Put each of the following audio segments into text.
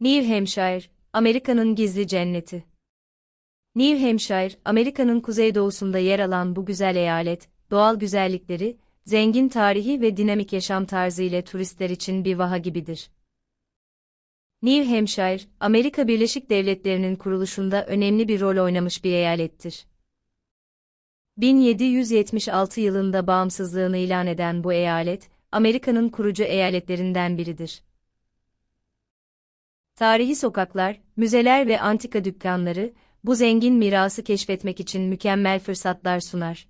New Hampshire, Amerika'nın gizli cenneti. New Hampshire, Amerika'nın kuzeydoğusunda yer alan bu güzel eyalet, doğal güzellikleri, zengin tarihi ve dinamik yaşam tarzı ile turistler için bir vaha gibidir. New Hampshire, Amerika Birleşik Devletleri'nin kuruluşunda önemli bir rol oynamış bir eyalettir. 1776 yılında bağımsızlığını ilan eden bu eyalet, Amerika'nın kurucu eyaletlerinden biridir. Tarihi sokaklar, müzeler ve antika dükkanları, bu zengin mirası keşfetmek için mükemmel fırsatlar sunar.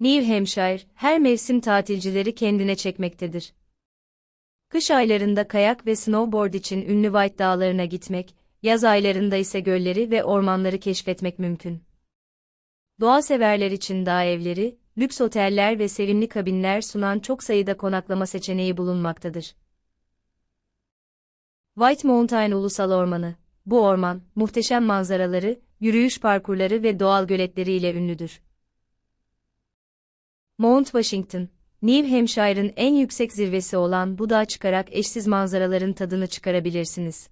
New Hampshire, her mevsim tatilcileri kendine çekmektedir. Kış aylarında kayak ve snowboard için ünlü White Dağları'na gitmek, yaz aylarında ise gölleri ve ormanları keşfetmek mümkün. Doğa severler için dağ evleri, lüks oteller ve sevimli kabinler sunan çok sayıda konaklama seçeneği bulunmaktadır. White Mountain Ulusal Ormanı Bu orman, muhteşem manzaraları, yürüyüş parkurları ve doğal göletleriyle ünlüdür. Mount Washington, New Hampshire'ın en yüksek zirvesi olan bu dağa çıkarak eşsiz manzaraların tadını çıkarabilirsiniz.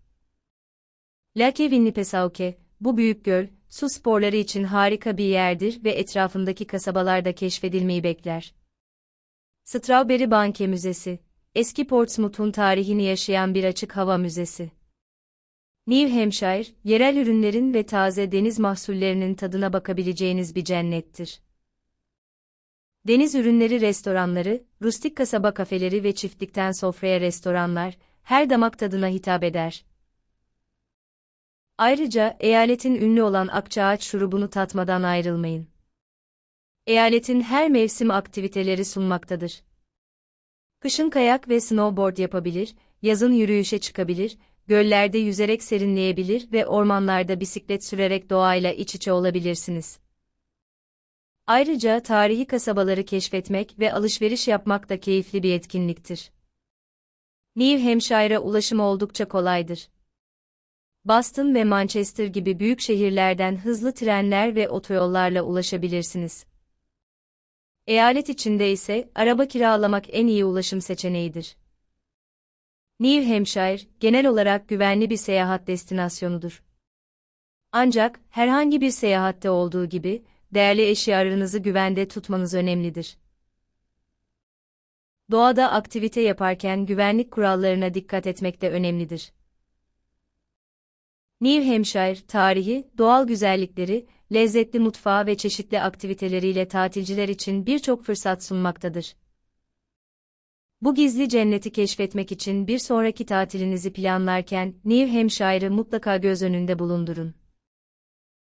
Lake Winnipesaukee, bu büyük göl, su sporları için harika bir yerdir ve etrafındaki kasabalarda keşfedilmeyi bekler. Strawberry Banke Müzesi, eski Portsmouth'un tarihini yaşayan bir açık hava müzesi. New Hampshire, yerel ürünlerin ve taze deniz mahsullerinin tadına bakabileceğiniz bir cennettir. Deniz ürünleri restoranları, rustik kasaba kafeleri ve çiftlikten sofraya restoranlar, her damak tadına hitap eder. Ayrıca eyaletin ünlü olan akçaağaç şurubunu tatmadan ayrılmayın. Eyaletin her mevsim aktiviteleri sunmaktadır. Kışın kayak ve snowboard yapabilir, yazın yürüyüşe çıkabilir, göllerde yüzerek serinleyebilir ve ormanlarda bisiklet sürerek doğayla iç içe olabilirsiniz. Ayrıca tarihi kasabaları keşfetmek ve alışveriş yapmak da keyifli bir etkinliktir. New Hampshire'a ulaşım oldukça kolaydır. Boston ve Manchester gibi büyük şehirlerden hızlı trenler ve otoyollarla ulaşabilirsiniz. Eyalet içinde ise araba kiralamak en iyi ulaşım seçeneğidir. New Hampshire, genel olarak güvenli bir seyahat destinasyonudur. Ancak, herhangi bir seyahatte olduğu gibi, değerli eşyalarınızı güvende tutmanız önemlidir. Doğada aktivite yaparken güvenlik kurallarına dikkat etmek de önemlidir. New Hampshire, tarihi, doğal güzellikleri, lezzetli mutfağı ve çeşitli aktiviteleriyle tatilciler için birçok fırsat sunmaktadır. Bu gizli cenneti keşfetmek için bir sonraki tatilinizi planlarken New Hampshire'ı mutlaka göz önünde bulundurun.